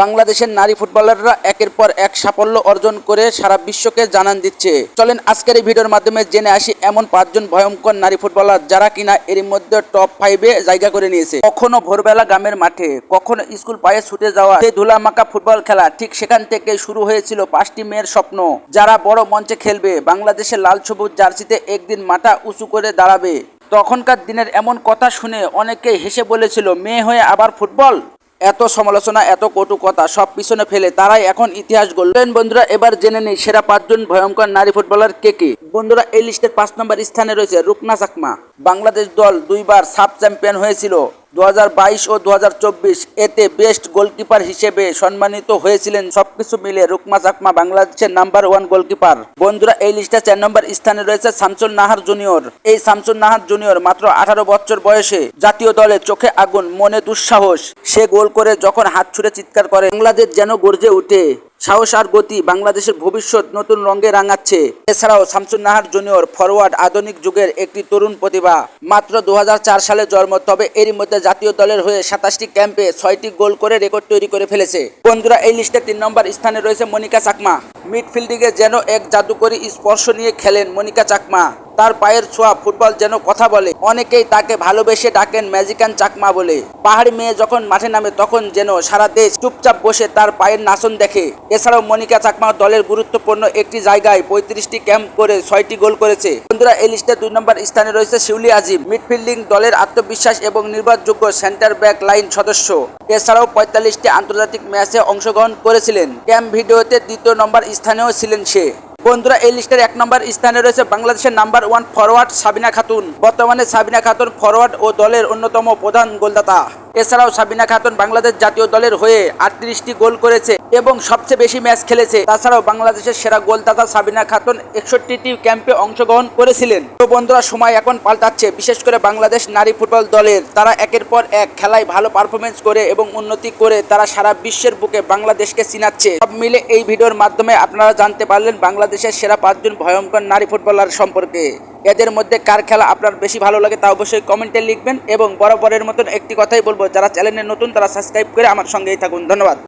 বাংলাদেশের নারী ফুটবলাররা একের পর এক সাফল্য অর্জন করে সারা বিশ্বকে জানান দিচ্ছে। চলেন আজকের এই ভিডিওর মাধ্যমে জেনে আসি এমন পাঁচজন ভয়ঙ্কর নারী ফুটবলার যারা কিনা এর মধ্যে টপ ফাইভে জায়গা করে নিয়েছে। কখনো ভোরবেলা গ্রামের মাঠে, কখনো স্কুল পায়ে ছুটে যাওয়া সেই ধুলামাকা ফুটবল খেলা ঠিক সেখান থেকে শুরু হয়েছিল পাঁচটি মেয়ের স্বপ্ন। যারা বড় মঞ্চে খেলবে, বাংলাদেশের লাল সবুজ জার্সিতে একদিন মাথা উঁচু করে দাঁড়াবে। তখনকার দিনের এমন কথা শুনে অনেকে হেসে বলেছিল, মেয়ে হয়ে আবার ফুটবল? এত সমালোচনা, এত কটু কথা সব পিছনে ফেলে তারাই এখন ইতিহাস গড়লেন বন্ধুরা, এবার জেনে নেই সেরা পাঁচজন ভয়ঙ্কর নারী ফুটবলার কে কে। বন্ধুরা, এই লিস্টের পাঁচ নম্বর স্থানে রয়েছে রুকনা চাকমা। বাংলাদেশ দল দুইবার সাব চ্যাম্পিয়ন হয়েছিল। দু হাজার বাইশ ও দু হাজার চব্বিশ এতে বেস্ট গোলকিপার হিসেবে সম্মানিত হয়েছিলেন সবকিছু মিলে রুকমা চাকমা বাংলাদেশের নাম্বার ওয়ান গোলকিপার বন্ধুরা, এই লিস্টে চার নম্বর স্থানে রয়েছে শামসুল নাহার জুনিয়র এই শামসুল নাহার জুনিয়র মাত্র আঠারো বছর বয়সে জাতীয় দলে চোখে আগুন, মনে দুঃসাহস। সে গোল করে যখন হাত ছুড়ে চিৎকার করে, বাংলাদেশ যেন গর্জে উঠে। সাহস আর গতি বাংলাদেশের ভবিষ্যৎ নতুন রঙে রাঙাচ্ছে। এছাড়াও শামসুন নাহার জুনিয়র ফরওয়ার্ড আধুনিক যুগের একটি তরুণ প্রতিভা। মাত্র দু হাজার চার সালে জন্ম, তবে এরই মধ্যে জাতীয় দলের হয়ে সাতাশটি ক্যাম্পে ছয়টি গোল করে রেকর্ড তৈরি করে ফেলেছে। বন্ধুরা, এই লিস্টে তিন নম্বর স্থানে রয়েছে মনিকা চাকমা। মিডফিল্ডিংয়ে যেন এক জাদুকরী স্পর্শ নিয়ে খেলেন মনিকা চাকমা। তার পায়ের ছোঁয়া, ফুটবল যেন কথা বলে। অনেকেই তাকে ভালোবেসে ডাকেন ম্যাজিকান চাকমা বলে। পাহাড়ি মেয়ে যখন মাঠে নামে, তখন যেন সারা দেশ চুপচাপ বসে তার পায়ের নাচন দেখে। এছাড়াও মনিকা চাকমা দলের গুরুত্বপূর্ণ একটি জায়গায় পঁয়ত্রিশটি ক্যাম্প করে ছয়টি গোল করেছে। বন্ধুরা, এই লিস্টে দুই নম্বর স্থানে রয়েছে শিউলি আজিম, মিডফিল্ডিং দলের আত্মবিশ্বাস এবং নির্ভরযোগ্য সেন্টার ব্যাক লাইন সদস্য। এছাড়াও পঁয়তাল্লিশটি আন্তর্জাতিক ম্যাচে অংশগ্রহণ করেছিলেন। ক্যাম্প ভিডিওতে দ্বিতীয় নম্বর স্থানেও ছিলেন সে। বন্ধুরা, এই লিস্টের এক নম্বর স্থানে রয়েছে বাংলাদেশের number one forward Sabina Khatun. বর্তমানে সাবিনা খাতুন ফরওয়ার্ড ও দলের অন্যতম প্রধান গোলদাতা। এছাড়াও সাবিনা খাতুন বাংলাদেশ জাতীয় দলের হয়ে আটত্রিশটি গোল করেছে এবং সবচেয়ে বেশি ম্যাচ খেলেছে। তাছাড়াও বাংলাদেশের সেরা গোলদাতা সাবিনা খাতুন একষট্টিটি ক্যাম্পে অংশগ্রহণ করেছিলেন। তো বন্ধুরা, সময় এখন পাল্টাচ্ছে। বিশেষ করে বাংলাদেশ নারী ফুটবল দলের। তারা একের পর এক খেলায় ভালো পারফরমেন্স করে এবং উন্নতি করে তারা সারা বিশ্বের বুকে বাংলাদেশকে চিনাচ্ছে। সব মিলে এই ভিডিওর মাধ্যমে আপনারা জানতে পারলেন বাংলাদেশের সেরা পাঁচজন ভয়ঙ্কর নারী ফুটবলার সম্পর্কে। এদের মধ্যে কার খেলা আপনার বেশি ভালো লাগে তা অবশ্যই কমেন্টে লিখবেন এবং বরাবরের মতন একটি কথাই বলব। যারা চ্যানেলে নতুন তারা সাবস্ক্রাইব করে আমার সঙ্গেই থাকুন। ধন্যবাদ।